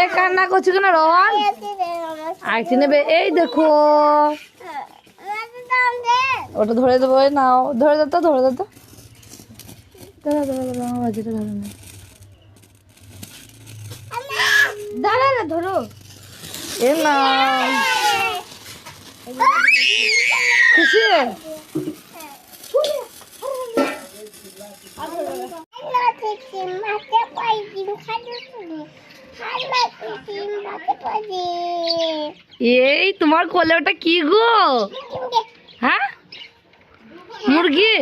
এ কান্না করছ কেন রোহন আরেকটি নেবে এই দেখো। ওটা ধরে দেবো নাও। ধরে দে তো ধরে দে তো। ধরো ধরো ধরো আমার বাজিটা ধরে নে দাঁড়া না ধরো। এ না খুশি? এই তোমার কোলে ওটা কি গো? হ্যাঁ? মুরগি?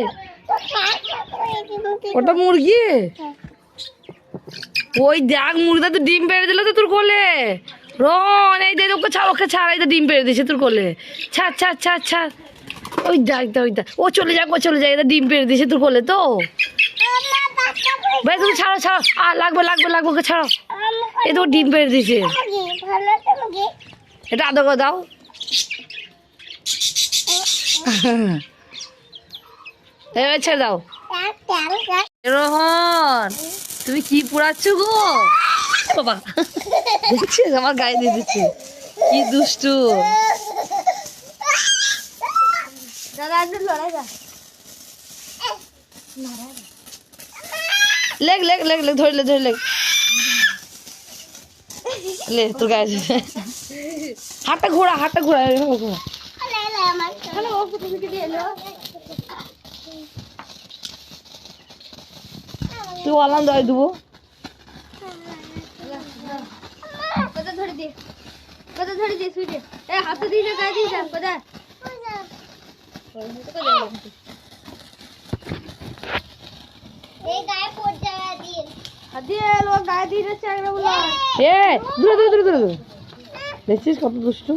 ওটা মুরগি? ওই দেখ মুরগিটা তো ডিম পেড়ে দিল তো তোর কোলে। রন এই দে ওকে ছাড় ওকে ছাড় এই তো ডিম পেড়ে দিয়েছে তোর কোলে। ছাড় ছাড় ছাড় ছাড়। ওই দেখ ওই দেখ। ও চলে যাক ও চলে যাক এটা ডিম পেড়ে দিয়েছে তোর কোলে তো। ভাই তুমি ছাড়ো ছাড়ো। আর লাগবে লাগবে লাগবে ওকে ছাড়ো। এই তো ডিম পেড়ে দিয়েছে। এটা আদর করে দাও। এবার ছেড়ে দাও। রোহন তুমি কি পুরাচ্ছ গো? বাবা দেখছিস আমার গায়ে দিয়ে দিচ্ছে। কি দুষ্টু। লেগ লেগ লেগ লেগ ধরে লে ধরে লেগ লে তোর গায়ে দিয়ে। হাতটা ঘোরা হাতটা ঘোরা ঘোরা। তুই আলাম দয় দেবো। কোথা ধরে দে কোথা ধরে দে সুইটে। এ হাতে দিয়ে যা গায়ে দিয়ে যা কোথা গায়ে এ দূরে দূরে দূরে দূরে। দেখছিস কত দুষ্টু?